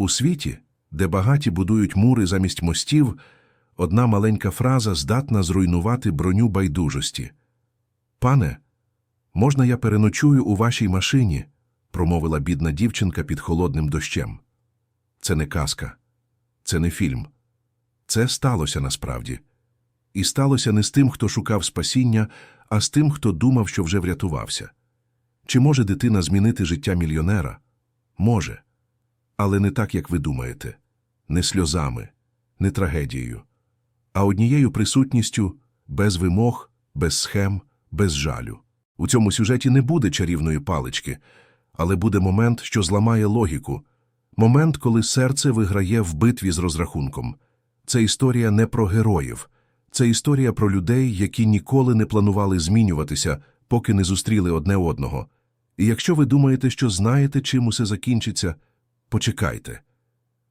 У світі, де багаті будують мури замість мостів, одна маленька фраза здатна зруйнувати броню байдужості. Пане, можна я переночую у вашій машині? промовила бідна дівчинка під холодним дощем. Це не казка, це не фільм. Це сталося насправді. І сталося не з тим, хто шукав спасіння, а з тим, хто думав, що вже врятувався. Чи може дитина змінити життя мільйонера? Може. Але не так, як ви думаєте, не сльозами, не трагедією, а однією присутністю без вимог, без схем, без жалю. У цьому сюжеті не буде чарівної палички, але буде момент, що зламає логіку, момент, коли серце виграє в битві з розрахунком. Це історія не про героїв, це історія про людей, які ніколи не планували змінюватися, поки не зустріли одне одного. І якщо ви думаєте, що знаєте, чим усе закінчиться, почекайте.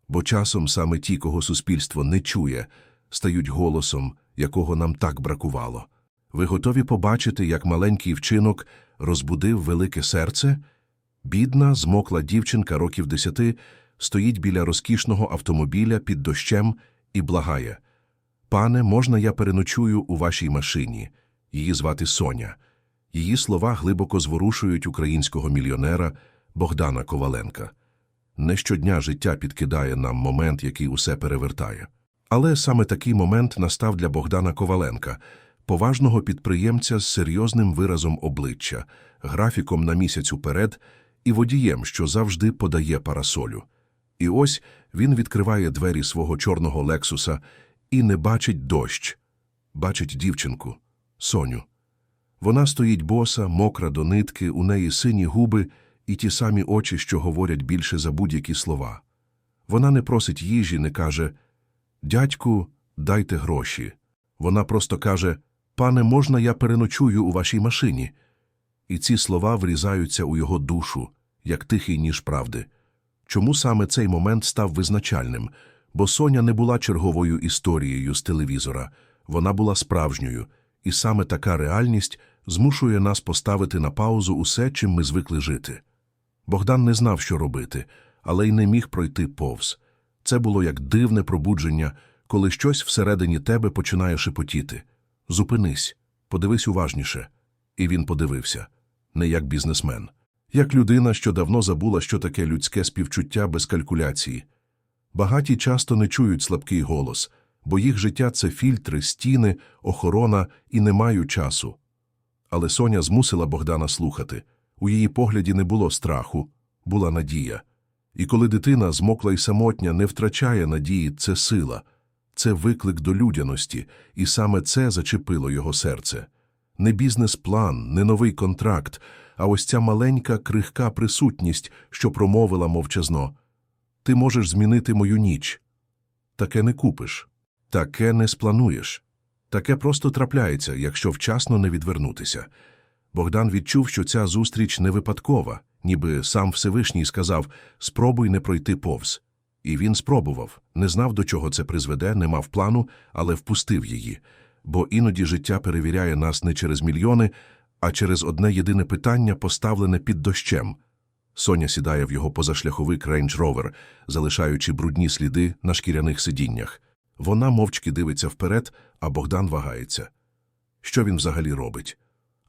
Бо часом саме ті, кого суспільство не чує, стають голосом, якого нам так бракувало. Ви готові побачити, як маленький вчинок розбудив велике серце? Бідна, змокла дівчинка років десяти стоїть біля розкішного автомобіля під дощем і благає. Пане, можна я переночую у вашій машині? Її звати Соня. Її слова глибоко зворушують українського мільйонера Богдана Коваленка. Не щодня життя підкидає нам момент, який усе перевертає. Але саме такий момент настав для Богдана Коваленка, поважного підприємця з серйозним виразом обличчя, графіком на місяць уперед і водієм, що завжди подає парасолю. І ось він відкриває двері свого чорного лексуса і не бачить дощ, бачить дівчинку, Соню. Вона стоїть боса, мокра до нитки, у неї сині губи і ті самі очі, що говорять більше за будь-які слова. Вона не просить їжі, не каже Дядьку, дайте гроші. Вона просто каже Пане, можна я переночую у вашій машині? І ці слова врізаються у його душу, як тихий ніж правди. Чому саме цей момент став визначальним? Бо Соня не була черговою історією з телевізора, вона була справжньою, і саме така реальність змушує нас поставити на паузу усе, чим ми звикли жити. Богдан не знав, що робити, але й не міг пройти повз. Це було як дивне пробудження, коли щось всередині тебе починає шепотіти. Зупинись, подивись уважніше. І він подивився не як бізнесмен, як людина, що давно забула, що таке людське співчуття без калькуляції. Багаті часто не чують слабкий голос, бо їх життя це фільтри, стіни, охорона і не мають часу. Але Соня змусила Богдана слухати. У її погляді не було страху, була надія. І коли дитина, змокла й самотня, не втрачає надії, це сила, це виклик до людяності, і саме це зачепило його серце. Не бізнес-план, не новий контракт, а ось ця маленька, крихка присутність, що промовила мовчазно. Ти можеш змінити мою ніч. Таке не купиш, таке не сплануєш. Таке просто трапляється, якщо вчасно не відвернутися. Богдан відчув, що ця зустріч не випадкова, ніби сам Всевишній сказав спробуй не пройти повз. І він спробував, не знав, до чого це призведе, не мав плану, але впустив її. Бо іноді життя перевіряє нас не через мільйони, а через одне єдине питання, поставлене під дощем. Соня сідає в його позашляховий Range Rover, залишаючи брудні сліди на шкіряних сидіннях. Вона мовчки дивиться вперед, а Богдан вагається. Що він взагалі робить?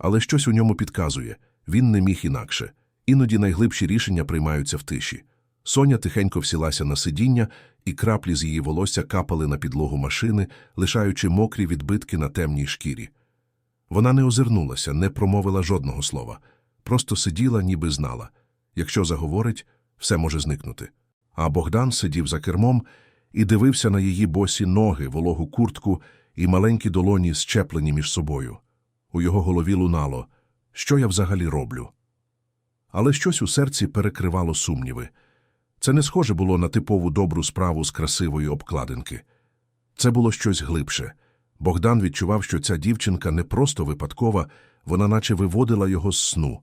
Але щось у ньому підказує він не міг інакше. Іноді найглибші рішення приймаються в тиші. Соня тихенько всілася на сидіння, і краплі з її волосся капали на підлогу машини, лишаючи мокрі відбитки на темній шкірі. Вона не озирнулася, не промовила жодного слова, просто сиділа, ніби знала. Якщо заговорить, все може зникнути. А Богдан сидів за кермом і дивився на її босі ноги, вологу куртку і маленькі долоні щеплені між собою. У його голові лунало що я взагалі роблю. Але щось у серці перекривало сумніви. Це не схоже було на типову добру справу з красивої обкладинки. Це було щось глибше. Богдан відчував, що ця дівчинка не просто випадкова, вона наче виводила його з сну.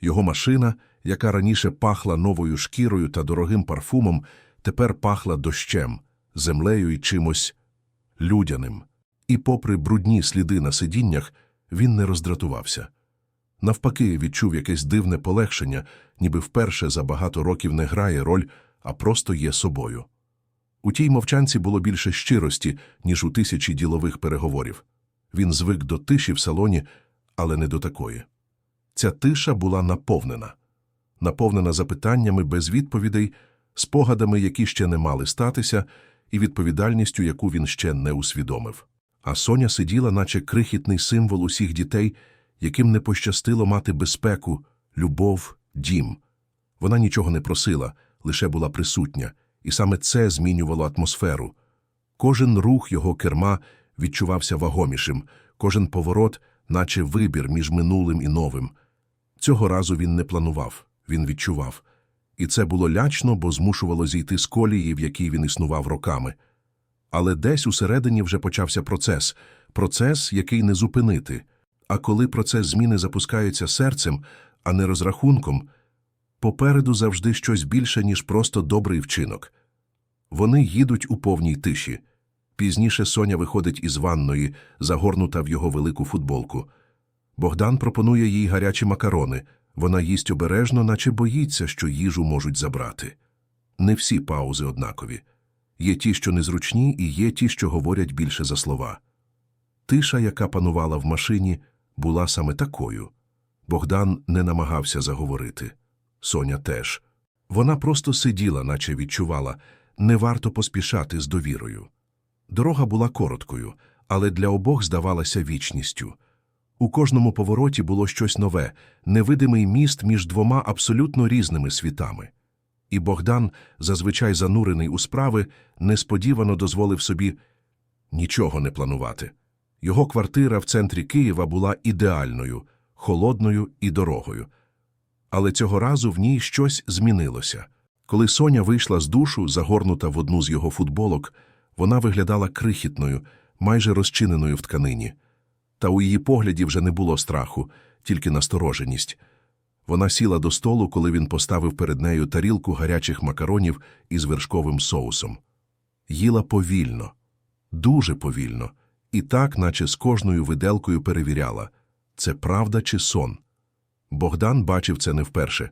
Його машина, яка раніше пахла новою шкірою та дорогим парфумом, тепер пахла дощем, землею і чимось людяним. І, попри брудні сліди на сидіннях, він не роздратувався. Навпаки, відчув якесь дивне полегшення, ніби вперше за багато років не грає роль, а просто є собою. У тій мовчанці було більше щирості, ніж у тисячі ділових переговорів. Він звик до тиші в салоні, але не до такої. Ця тиша була наповнена. Наповнена запитаннями без відповідей, спогадами, які ще не мали статися, і відповідальністю, яку він ще не усвідомив. А Соня сиділа, наче крихітний символ усіх дітей, яким не пощастило мати безпеку, любов, дім. Вона нічого не просила, лише була присутня, і саме це змінювало атмосферу. Кожен рух його керма відчувався вагомішим, кожен поворот, наче вибір між минулим і новим. Цього разу він не планував, він відчував. І це було лячно, бо змушувало зійти з колії, в якій він існував роками. Але десь усередині вже почався процес, процес, який не зупинити. А коли процес зміни запускається серцем, а не розрахунком, попереду завжди щось більше, ніж просто добрий вчинок. Вони їдуть у повній тиші. Пізніше Соня виходить із ванної, загорнута в його велику футболку. Богдан пропонує їй гарячі макарони. Вона їсть обережно, наче боїться, що їжу можуть забрати. Не всі паузи однакові. Є ті, що незручні, і є ті, що говорять більше за слова. Тиша, яка панувала в машині, була саме такою. Богдан не намагався заговорити. Соня теж. Вона просто сиділа, наче відчувала, не варто поспішати з довірою. Дорога була короткою, але для обох здавалася вічністю. У кожному повороті було щось нове, невидимий міст між двома абсолютно різними світами. І Богдан, зазвичай занурений у справи, несподівано дозволив собі нічого не планувати. Його квартира в центрі Києва була ідеальною, холодною і дорогою. Але цього разу в ній щось змінилося. Коли Соня вийшла з душу, загорнута в одну з його футболок, вона виглядала крихітною, майже розчиненою в тканині. Та у її погляді вже не було страху, тільки настороженість. Вона сіла до столу, коли він поставив перед нею тарілку гарячих макаронів із вершковим соусом. Їла повільно, дуже повільно, і так, наче з кожною виделкою перевіряла – це правда чи сон. Богдан бачив це не вперше.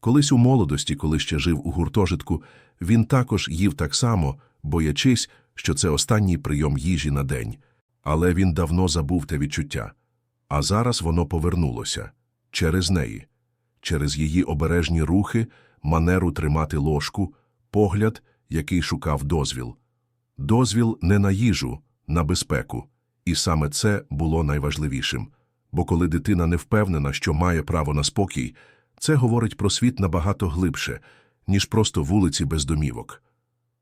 Колись у молодості, коли ще жив у гуртожитку, він також їв так само, боячись, що це останній прийом їжі на день. Але він давно забув те відчуття. А зараз воно повернулося через неї, через її обережні рухи, манеру тримати ложку, погляд, який шукав дозвіл. Дозвіл не на їжу, на безпеку. І саме це було найважливішим. Бо коли дитина не впевнена, що має право на спокій, це говорить про світ набагато глибше, ніж просто вулиці без домівок.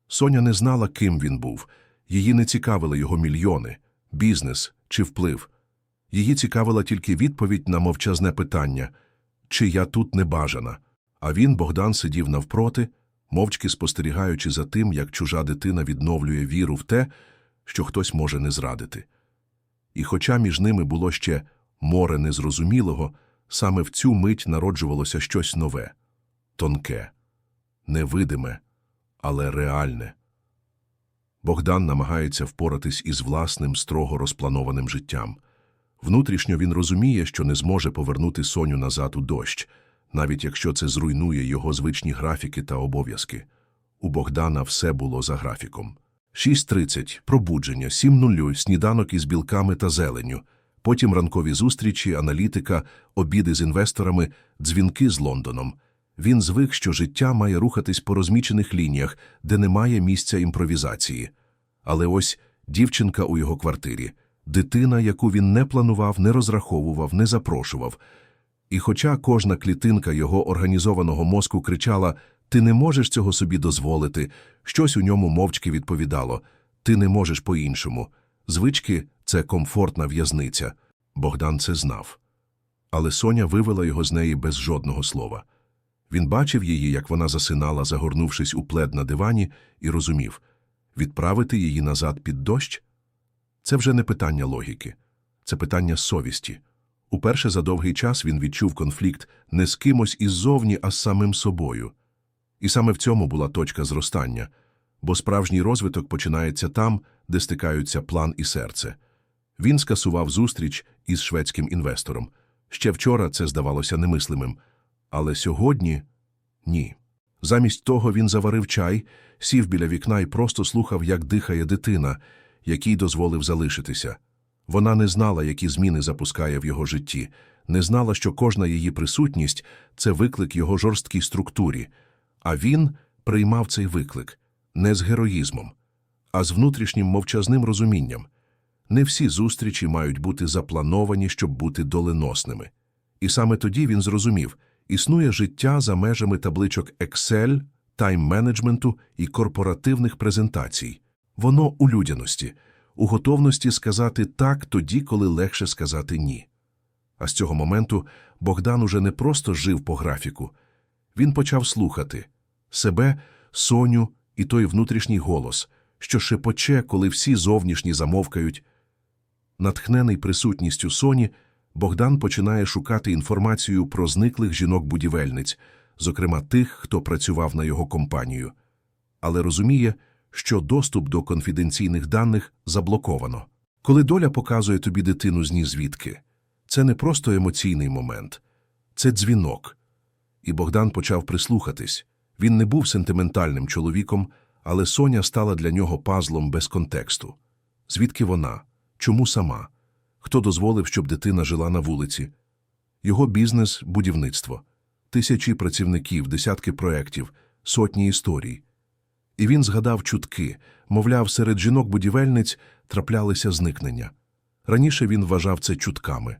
Соня не знала, ким він був, її не цікавили його мільйони, бізнес чи вплив. Її цікавила тільки відповідь на мовчазне питання чи я тут не бажана. А він, Богдан, сидів навпроти, мовчки спостерігаючи за тим, як чужа дитина відновлює віру в те, що хтось може не зрадити. І хоча між ними було ще море незрозумілого, саме в цю мить народжувалося щось нове, тонке, невидиме, але реальне. Богдан намагається впоратись із власним строго розпланованим життям. Внутрішньо він розуміє, що не зможе повернути Соню назад у дощ, навіть якщо це зруйнує його звичні графіки та обов'язки. У Богдана все було за графіком. 6.30 – пробудження, 7.00 – сніданок із білками та зеленню, потім ранкові зустрічі, аналітика, обіди з інвесторами, дзвінки з Лондоном. Він звик, що життя має рухатись по розмічених лініях, де немає місця імпровізації. Але ось дівчинка у його квартирі, дитина, яку він не планував, не розраховував, не запрошував. І хоча кожна клітинка його організованого мозку кричала «Ти не можеш цього собі дозволити», щось у ньому мовчки відповідало «Ти не можеш по-іншому». Звички – це комфортна в'язниця. Богдан це знав. Але Соня вивела його з неї без жодного слова. Він бачив її, як вона засинала, загорнувшись у плед на дивані, і розумів – відправити її назад під дощ? Це вже не питання логіки, це питання совісті. Уперше за довгий час він відчув конфлікт не з кимось іззовні, а з самим собою. І саме в цьому була точка зростання, бо справжній розвиток починається там, де стикаються план і серце. Він скасував зустріч із шведським інвестором. Ще вчора це здавалося немислимим. Але сьогодні ні. Замість того він заварив чай, сів біля вікна і просто слухав, як дихає дитина, якій дозволив залишитися. Вона не знала, які зміни запускає в його житті, не знала, що кожна її присутність – це виклик його жорсткій структурі, а він приймав цей виклик не з героїзмом, а з внутрішнім мовчазним розумінням. Не всі зустрічі мають бути заплановані, щоб бути доленосними. І саме тоді він зрозумів, існує життя за межами табличок Excel, тайм-менеджменту і корпоративних презентацій. Воно у людяності, у готовності сказати «так» тоді, коли легше сказати «ні». А з цього моменту Богдан уже не просто жив по графіку. Він почав слухати себе, Соню і той внутрішній голос, що шепоче, коли всі зовнішні замовкають. Натхнений присутністю Соні, Богдан починає шукати інформацію про зниклих жінок-будівельниць, зокрема тих, хто працював на його компанію. Але розуміє, що доступ до конфіденційних даних заблоковано. Коли доля показує тобі дитину з ні звідки, це не просто емоційний момент, це дзвінок. І Богдан почав прислухатись. Він не був сентиментальним чоловіком, але Соня стала для нього пазлом без контексту. Звідки вона? Чому сама? Хто дозволив, щоб дитина жила на вулиці? Його бізнес – будівництво. Тисячі працівників, десятки проєктів, сотні історій. І він згадав чутки, мовляв, серед жінок-будівельниць траплялися зникнення. Раніше він вважав це чутками,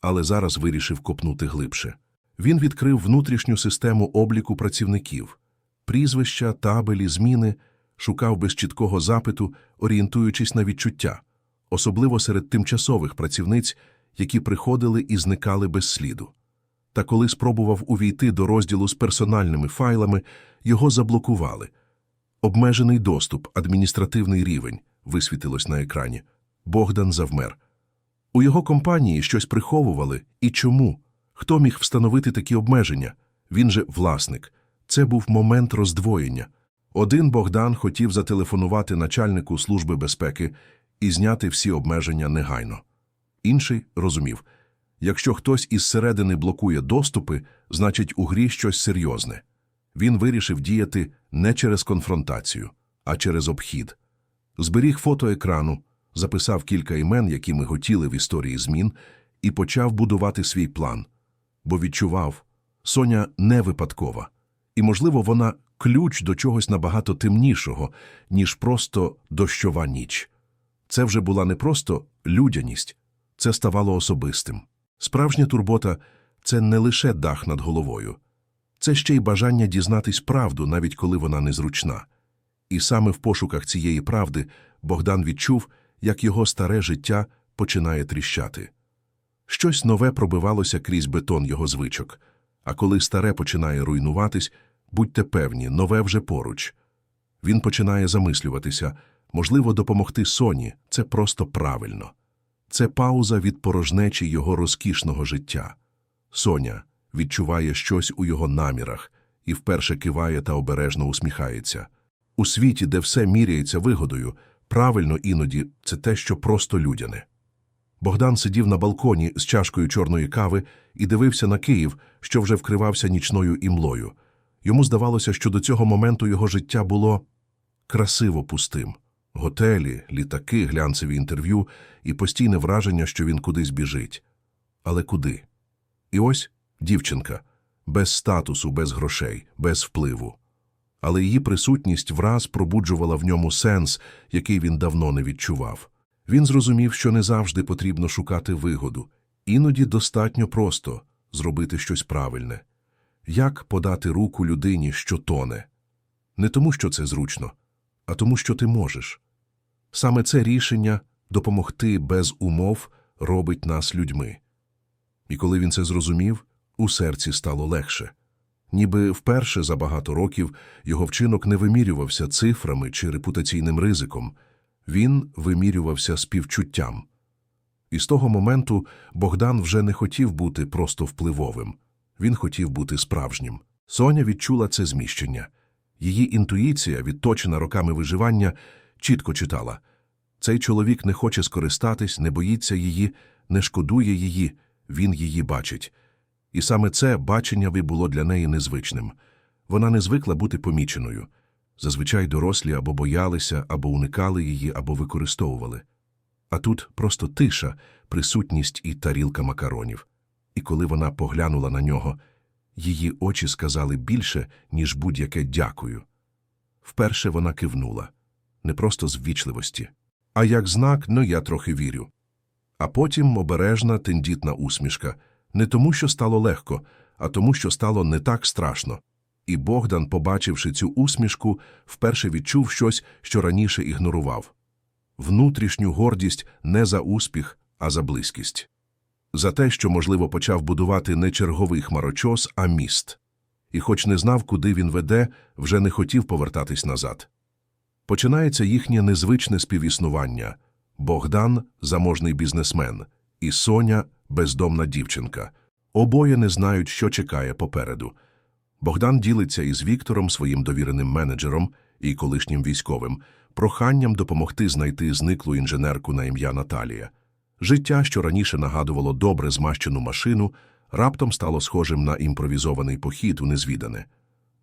але зараз вирішив копнути глибше. Він відкрив внутрішню систему обліку працівників, прізвища, табелі, зміни, шукав без чіткого запиту, орієнтуючись на відчуття, особливо серед тимчасових працівниць, які приходили і зникали без сліду. Та коли спробував увійти до розділу з персональними файлами, його заблокували. Обмежений доступ, адміністративний рівень, висвітилось на екрані. Богдан завмер. У його компанії щось приховували. І чому? Хто міг встановити такі обмеження? Він же власник. Це був момент роздвоєння. Один Богдан хотів зателефонувати начальнику Служби безпеки і зняти всі обмеження негайно. Інший розумів, якщо хтось із середини блокує доступи, значить у грі щось серйозне. Він вирішив діяти не через конфронтацію, а через обхід. Зберіг фото екрану, записав кілька імен, які ми хотіли в історії змін, і почав будувати свій план. Бо відчував, Соня не випадкова, і, можливо, вона ключ до чогось набагато темнішого, ніж просто дощова ніч. Це вже була не просто людяність, це ставало особистим. Справжня турбота це не лише дах над головою, це ще й бажання дізнатись правду, навіть коли вона незручна. І саме в пошуках цієї правди Богдан відчув, як його старе життя починає тріщати. Щось нове пробивалося крізь бетон його звичок, а коли старе починає руйнуватись, будьте певні, нове вже поруч. Він починає замислюватися, можливо, допомогти Соні – це просто правильно. Це пауза від порожнечі його розкішного життя. Соня відчуває щось у його намірах і вперше киває та обережно усміхається. У світі, де все міряється вигодою, правильно іноді це те, що просто людяне. Богдан сидів на балконі з чашкою чорної кави і дивився на Київ, що вже вкривався нічною імлою. Йому здавалося, що до цього моменту його життя було красиво пустим. Готелі, літаки, глянцеві інтерв'ю і постійне враження, що він кудись біжить. Але куди? І ось дівчинка, без статусу, без грошей, без впливу. Але її присутність враз пробуджувала в ньому сенс, який він давно не відчував. Він зрозумів, що не завжди потрібно шукати вигоду, іноді достатньо просто зробити щось правильне. Як подати руку людині, що тоне? Не тому, що це зручно, а тому, що ти можеш. Саме це рішення допомогти без умов робить нас людьми. І коли він це зрозумів, у серці стало легше. Ніби вперше за багато років його вчинок не вимірювався цифрами чи репутаційним ризиком, він вимірювався співчуттям. І з того моменту Богдан вже не хотів бути просто впливовим, він хотів бути справжнім. Соня відчула це зміщення. Її інтуїція, відточена роками виживання, чітко читала цей чоловік не хоче скористатись, не боїться її, не шкодує її, він її бачить. І саме це бачення ви було для неї незвичним. Вона не звикла бути поміченою. Зазвичай дорослі або боялися, або уникали її, або використовували. А тут просто тиша, присутність і тарілка макаронів. І коли вона поглянула на нього, її очі сказали більше, ніж будь-яке дякую. Вперше вона кивнула, не просто з ввічливості, а як знак, ну я трохи вірю. А потім обережна, тендітна усмішка, не тому, що стало легко, а тому, що стало не так страшно. І Богдан, побачивши цю усмішку, вперше відчув щось, що раніше ігнорував внутрішню гордість не за успіх, а за близькість. За те, що, можливо, почав будувати не черговий хмарочос, а міст. І, хоч не знав, куди він веде, вже не хотів повертатись назад. Починається їхнє незвичне співіснування Богдан заможний бізнесмен, і Соня бездомна дівчинка. Обоє не знають, що чекає попереду. Богдан ділиться із Віктором, своїм довіреним менеджером і колишнім військовим, проханням допомогти знайти зниклу інженерку на ім'я Наталія. Життя, що раніше нагадувало добре змащену машину, раптом стало схожим на імпровізований похід у незвідане.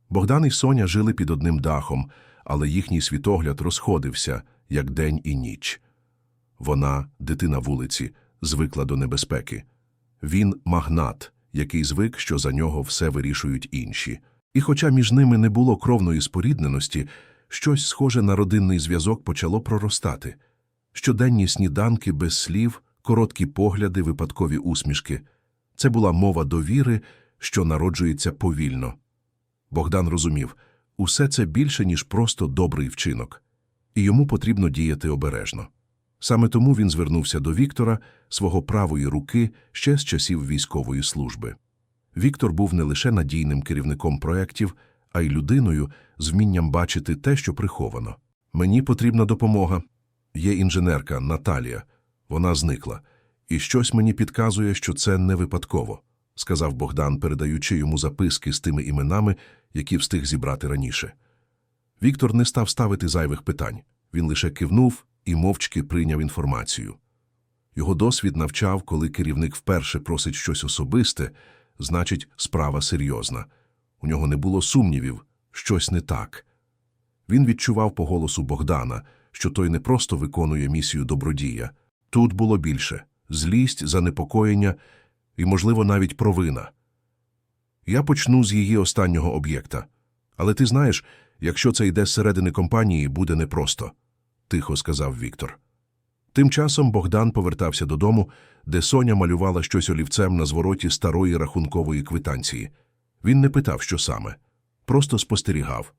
Богдан і Соня жили під одним дахом, але їхній світогляд розходився, як день і ніч. Вона, дитина вулиці, звикла до небезпеки. Він магнат, який звик, що за нього все вирішують інші. І хоча між ними не було кровної спорідненості, щось схоже на родинний зв'язок почало проростати. Щоденні сніданки без слів, короткі погляди, випадкові усмішки. Це була мова довіри, що народжується повільно. Богдан розумів, усе це більше, ніж просто добрий вчинок, і йому потрібно діяти обережно. Саме тому він звернувся до Віктора, свого правої руки, ще з часів військової служби. Віктор був не лише надійним керівником проєктів, а й людиною з вмінням бачити те, що приховано. Мені потрібна допомога. Є інженерка Наталія. Вона зникла. І щось мені підказує, що це не випадково, сказав Богдан, передаючи йому записки з тими іменами, які встиг зібрати раніше. Віктор не став ставити зайвих питань. Він лише кивнув і мовчки прийняв інформацію. Його досвід навчав, коли керівник вперше просить щось особисте, значить, справа серйозна. У нього не було сумнівів, щось не так. Він відчував по голосу Богдана, що той не просто виконує місію добродія. Тут було більше злість, занепокоєння і, можливо, навіть провина. Я почну з її останнього об'єкта. Але ти знаєш, якщо це йде зсередини компанії, буде непросто, тихо сказав Віктор. Тим часом Богдан повертався додому, де Соня малювала щось олівцем на звороті старої рахункової квитанції. Він не питав, що саме, просто спостерігав.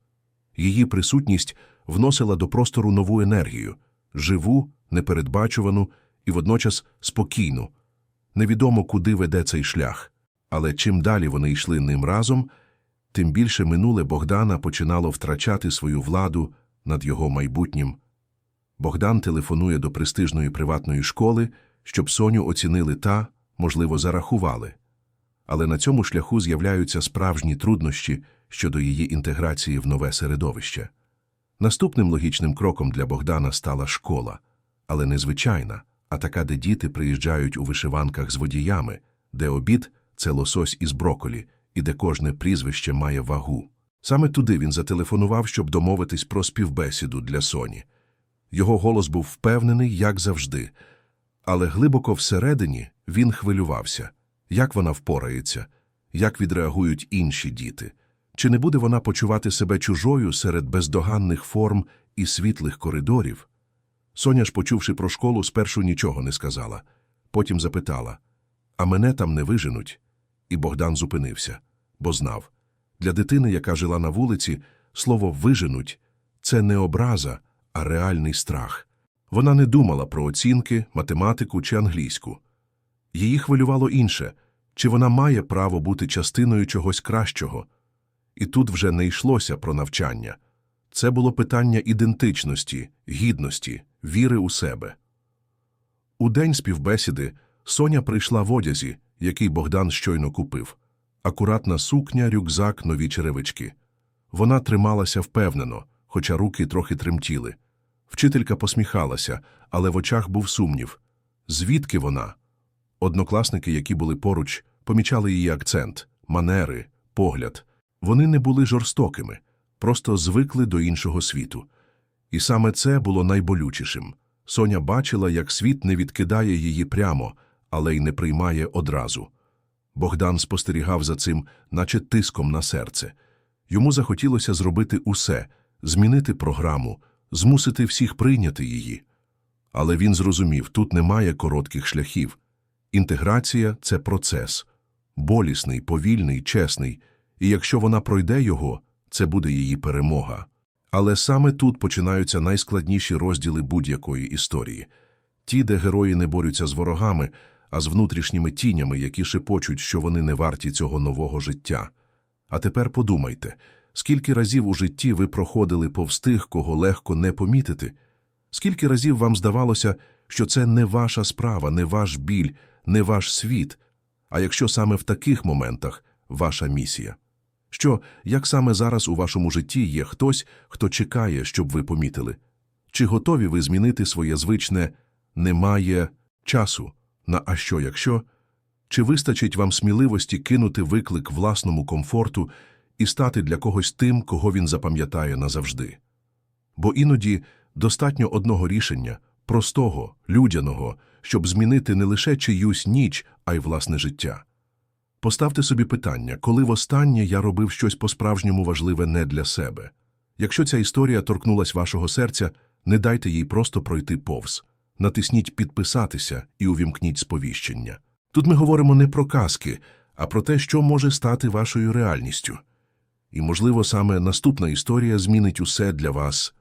Її присутність вносила до простору нову енергію живу, непередбачувану і водночас спокійну. Невідомо, куди веде цей шлях. Але чим далі вони йшли ним разом, тим більше минуле Богдана починало втрачати свою владу над його майбутнім. Богдан телефонує до престижної приватної школи, щоб Соню оцінили та, можливо, зарахували. Але на цьому шляху з'являються справжні труднощі щодо її інтеграції в нове середовище. Наступним логічним кроком для Богдана стала школа, але не звичайна, а така, де діти приїжджають у вишиванках з водіями, де обід це лосось із броколі, і де кожне прізвище має вагу. Саме туди він зателефонував, щоб домовитись про співбесіду для Соні. Його голос був впевнений, як завжди, але глибоко всередині він хвилювався, як вона впорається, як відреагують інші діти. Чи не буде вона почувати себе чужою серед бездоганних форм і світлих коридорів? Соня ж, почувши про школу, спершу нічого не сказала. Потім запитала А мене там не виженуть? І Богдан зупинився, бо знав для дитини, яка жила на вулиці, слово виженуть це не образа, а реальний страх. Вона не думала про оцінки, математику чи англійську. Її хвилювало інше чи вона має право бути частиною чогось кращого. І тут вже не йшлося про навчання. Це було питання ідентичності, гідності, віри у себе. У день співбесіди Соня прийшла в одязі, який Богдан щойно купив. Акуратна сукня, рюкзак, нові черевички. Вона трималася впевнено, хоча руки трохи тремтіли. Вчителька посміхалася, але в очах був сумнів. Звідки вона? Однокласники, які були поруч, помічали її акцент, манери, погляд. Вони не були жорстокими, просто звикли до іншого світу. І саме це було найболючішим. Соня бачила, як світ не відкидає її прямо, але й не приймає одразу. Богдан спостерігав за цим, наче тиском на серце. Йому захотілося зробити усе, змінити програму, змусити всіх прийняти її. Але він зрозумів, тут немає коротких шляхів. Інтеграція – це процес. Болісний, повільний, чесний. І якщо вона пройде його, це буде її перемога. Але саме тут починаються найскладніші розділи будь-якої історії. Ті, де герої не борються з ворогами, а з внутрішніми тінями, які шепочуть, що вони не варті цього нового життя. А тепер подумайте, скільки разів у житті ви проходили повз тих, кого легко не помітити? Скільки разів вам здавалося, що це не ваша справа, не ваш біль, не ваш світ, а якщо саме в таких моментах ваша місія? Що, як саме зараз у вашому житті є хтось, хто чекає, щоб ви помітили? Чи готові ви змінити своє звичне «немає часу» на «а що, якщо»? Чи вистачить вам сміливості кинути виклик власному комфорту і стати для когось тим, кого він запам'ятає назавжди? Бо іноді достатньо одного рішення, простого, людяного, щоб змінити не лише чиюсь ніч, а й власне життя. Поставте собі питання, коли востаннє я робив щось по-справжньому важливе не для себе. Якщо ця історія торкнулась вашого серця, не дайте їй просто пройти повз. Натисніть «Підписатися» і увімкніть сповіщення. Тут ми говоримо не про казки, а про те, що може стати вашою реальністю. І, можливо, саме наступна історія змінить усе для вас